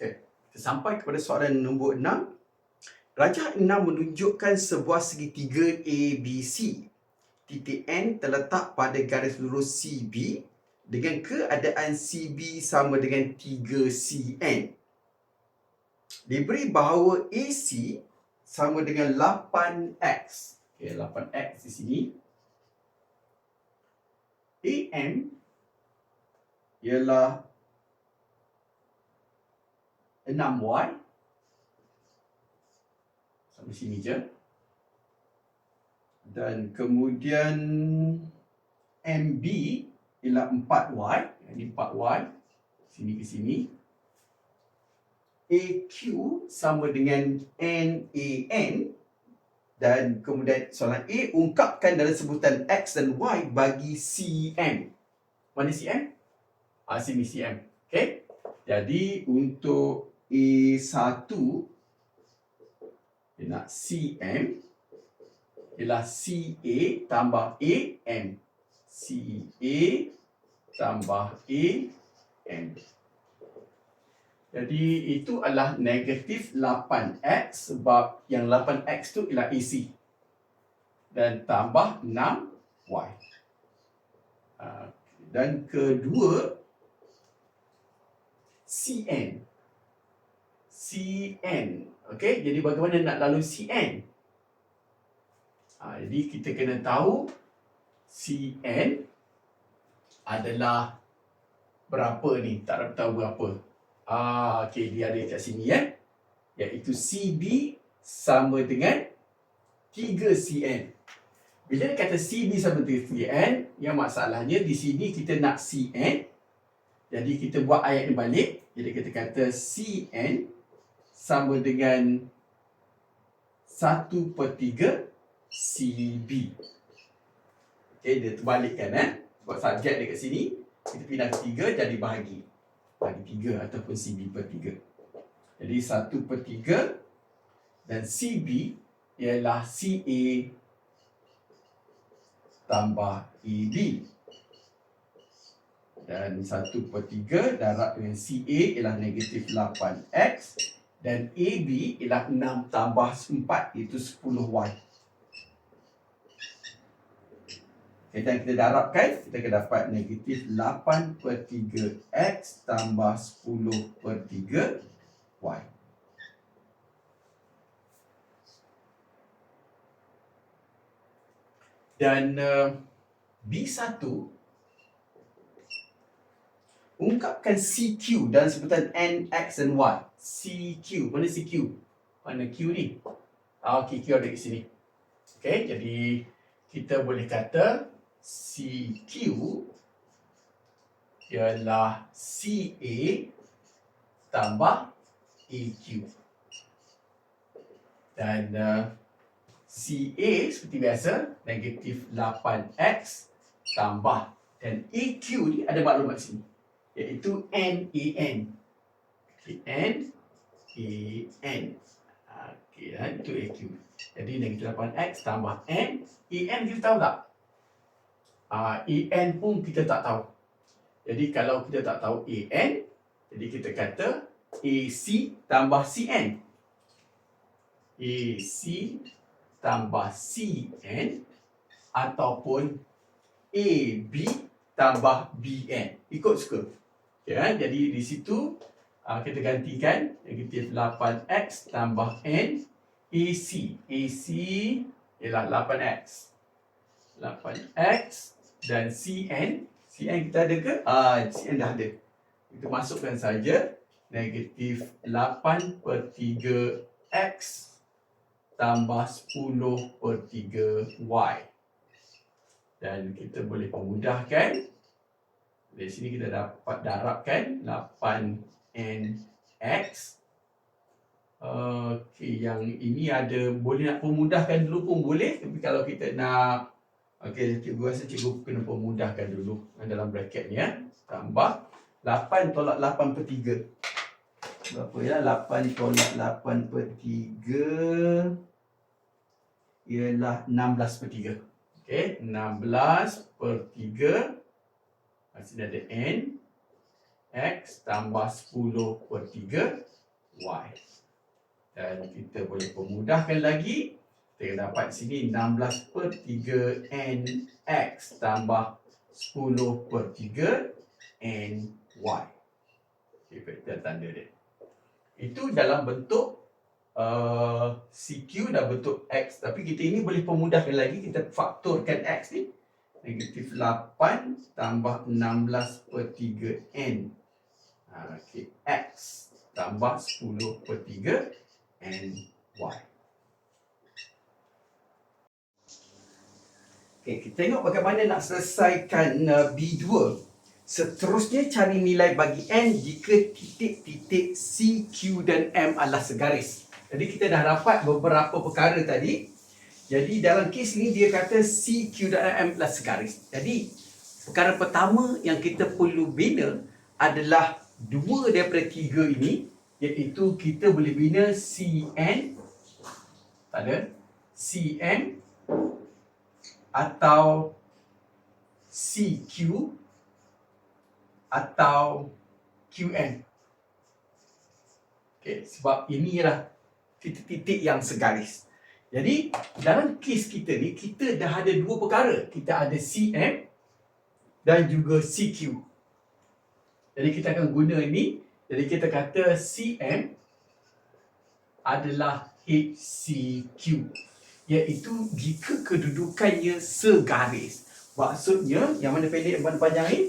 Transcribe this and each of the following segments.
Okay. Kita sampai kepada soalan nombor 6. Rajah 6 menunjukkan sebuah segitiga ABC. Titik N terletak pada garis lurus CB dengan keadaan CB sama dengan 3CN. Diberi bahawa AC sama dengan 8X. Okay, 8X di sini. AM ialah 6Y. Sampai sini je. Dan kemudian MB ialah 4Y. Ini 4Y. Sini ke sini. AQ sama dengan NAN dan kemudian soalan A ungkapkan dalam sebutan X dan Y bagi CM. Mana CM? Ah, sini CM. Okay. Jadi untuk A1 dia nak CM ialah CA tambah AM. CA tambah AM. Jadi itu adalah negatif 8x sebab yang 8x tu ialah AC. Dan tambah 6y. Ah, dan kedua, CN. CN. Okey, jadi bagaimana nak lalu CN? Ha, jadi kita kena tahu CN adalah berapa ni? Tak dapat tahu berapa. Ah, okey dia ada kat sini ya. Iaitu CB sama dengan 3CN. Bila dia kata CB sama dengan 3CN, yang masalahnya di sini kita nak CN. Jadi kita buat ayat ni balik. Jadi kita kata CN sama dengan 1 per 3 CB. Okey, dia terbalikkan eh. Sebab subjek dekat sini, kita pindah 3 jadi bahagi bagi 3 ataupun CB per 3. Jadi 1 per 3 dan CB ialah CA tambah EB. Dan 1 per 3 darab dengan CA ialah negatif 8X dan AB ialah 6 tambah 4 iaitu 10Y. Okay, dan kita darabkan, kita akan dapat negatif 8 per 3 X tambah 10 per 3 Y. Dan uh, B1 ungkapkan CQ dan sebutan N, X dan Y. CQ, mana CQ? Mana Q ni? Ah, okay, Q ada di sini. Okay, jadi kita boleh kata CQ ialah CA tambah AQ. Dan uh, CA seperti biasa, negatif 8X tambah. Dan AQ ni ada maklumat sini. Iaitu NAN. Okay, N, AN. Okay, dan itu AQ. Jadi negatif 8X tambah N. AN kita tahu tak? uh, EN pun kita tak tahu. Jadi kalau kita tak tahu EN, jadi kita kata AC tambah CN. AC tambah CN ataupun AB tambah BN. Ikut suka. Ya, jadi di situ kita gantikan negatif 8X tambah N AC. AC ialah 8X. 8X dan CN CN kita ada ke? Ah, CN dah ada. Kita masukkan saja negatif 8 per 3 X tambah 10 per 3 Y. Dan kita boleh pemudahkan. Dari sini kita dapat darabkan 8 X. Okey, yang ini ada boleh nak pemudahkan dulu pun boleh. Tapi kalau kita nak Okey, cikgu rasa cikgu kena pemudahkan dulu dalam bracket ni ya. Tambah 8 tolak 8 per 3. Berapa ya? 8 tolak 8 per 3 ialah 16 per 3. Okey, 16 per 3. Masih ada N. X tambah 10 per 3 Y. Dan kita boleh pemudahkan lagi. Kita dapat sini 16 per 3 N X tambah 10 per 3 N Y. Okay, vektor tanda dia. Itu dalam bentuk uh, CQ dah bentuk X. Tapi kita ini boleh pemudahkan lagi. Kita faktorkan X ni. Negatif 8 tambah 16 per 3 N. Ha, okay. X tambah 10 per 3 N Y. Okay, kita tengok bagaimana nak selesaikan uh, B2. Seterusnya cari nilai bagi N jika titik-titik C, Q dan M adalah segaris. Jadi kita dah dapat beberapa perkara tadi. Jadi dalam kes ni dia kata C, Q dan M adalah segaris. Jadi perkara pertama yang kita perlu bina adalah dua daripada tiga ini iaitu kita boleh bina CN tak ada CM atau CQ atau QN. Okay, sebab ini ialah titik-titik yang segaris. Jadi dalam kes kita ni kita dah ada dua perkara. Kita ada CM dan juga CQ. Jadi kita akan guna ini. Jadi kita kata CM adalah HCQ. Iaitu jika kedudukannya segaris. Maksudnya yang mana pendek yang mana panjang ni?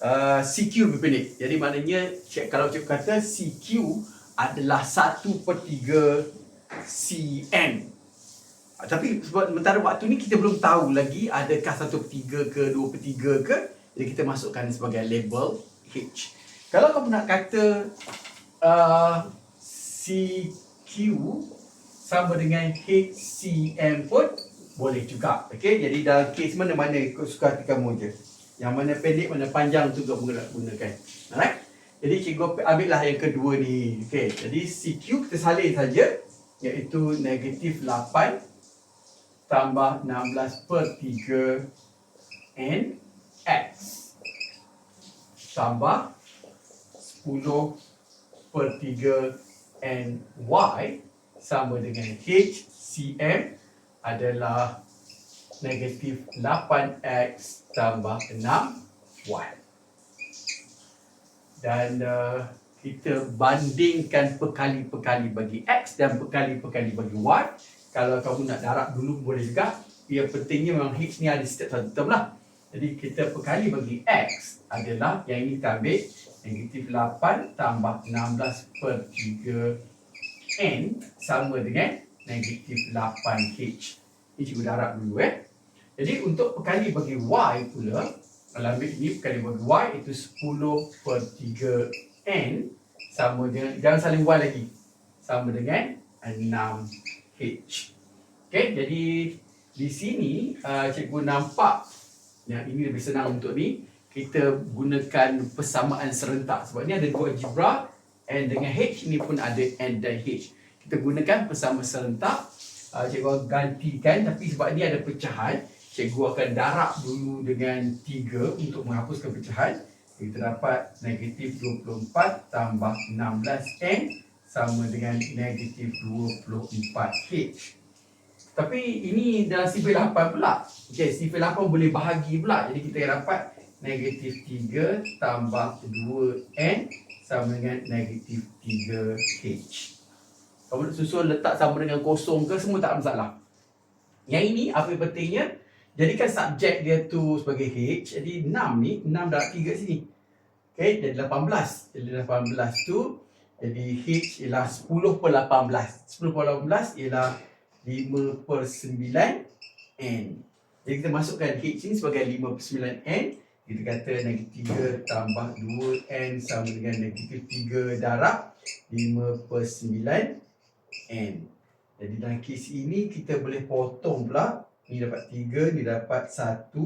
Uh, CQ lebih pendek. Jadi maknanya cik, kalau cikgu kata CQ adalah 1 per 3 CM. Uh, tapi sementara waktu ni kita belum tahu lagi adakah 1 per 3 ke 2 per 3 ke. Jadi kita masukkan sebagai label H. Kalau kamu nak kata uh, CQ sama dengan HCM pun boleh juga. Okay, jadi dalam kes mana-mana suka hati kamu je. Yang mana pendek, mana panjang tu kamu nak gunakan. Alright? Jadi cikgu ambil lah yang kedua ni. Okay, jadi CQ kita salin saja. Iaitu negatif 8 tambah 16 per 3 N X tambah 10 per 3 N Y sama dengan H CM adalah negatif 8X tambah 6Y. Dan uh, kita bandingkan perkali-perkali bagi X dan perkali-perkali bagi Y. Kalau kamu nak darab dulu boleh juga. Yang pentingnya memang H ni ada setiap satu term lah. Jadi kita perkali bagi X adalah yang ini kita ambil negatif 8 tambah 16 per 3 N sama dengan negatif 8H. Ini cikgu darab dulu eh. Jadi untuk perkali bagi Y pula, kalau ambil ini perkali bagi Y itu 10 per 3 N sama dengan, jangan saling Y lagi. Sama dengan 6H. Okay, jadi di sini uh, cikgu nampak yang ini lebih senang untuk ni kita gunakan persamaan serentak. Sebab ni ada dua algebra N dengan H ni pun ada N dan H. Kita gunakan persamaan serentak. Uh, cikgu gantikan tapi sebab ni ada pecahan cikgu akan darab dulu dengan 3 untuk menghapuskan pecahan. Kita dapat negatif 24 tambah 16N sama dengan negatif 24H tapi ini dalam sifir 8 pula. Okey, sifir 8 boleh bahagi pula. Jadi kita dapat negatif 3 tambah 2N sama dengan negatif 3H. Kamu nak susun letak sama dengan kosong ke semua tak ada masalah. Yang ini apa yang pentingnya? Jadikan subjek dia tu sebagai H. Jadi 6 ni, 6 darab 3 sini. Okey, jadi 18. Jadi 18 tu, jadi H ialah 10 per 18. 10 per 18 ialah 5 per 9 N. Jadi kita masukkan H ni sebagai 5 per 9 N. Kita kata negatif 3 tambah 2 N sama dengan negatif 3 darab 5 per 9 N. Jadi dalam kes ini kita boleh potong pula. Ni dapat 3, ni dapat 1.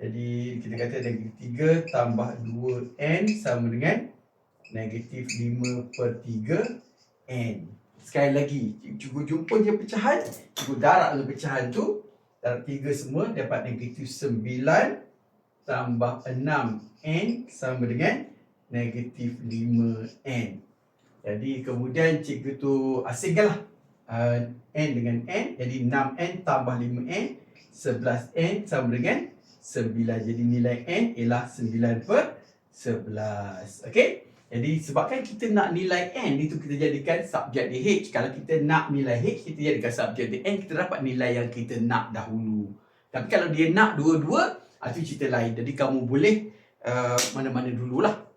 Jadi kita kata negatif 3 tambah 2 N sama dengan negatif 5 per 3 N. Sekali lagi, cikgu jumpa je pecahan, cikgu darab dengan pecahan tu. Darab tiga semua dapat negatif sembilan tambah enam N sama dengan negatif 5N. Jadi kemudian cikgu tu asingkanlah uh, N dengan N. Jadi 6N tambah 5N. 11N sama dengan 9. Jadi nilai N ialah 9 per 11. Okey? Jadi sebabkan kita nak nilai N itu kita jadikan subjek di H. Kalau kita nak nilai H, kita jadikan subjek di N. Kita dapat nilai yang kita nak dahulu. Tapi kalau dia nak dua-dua, itu cerita lain. Jadi kamu boleh uh, mana-mana dululah.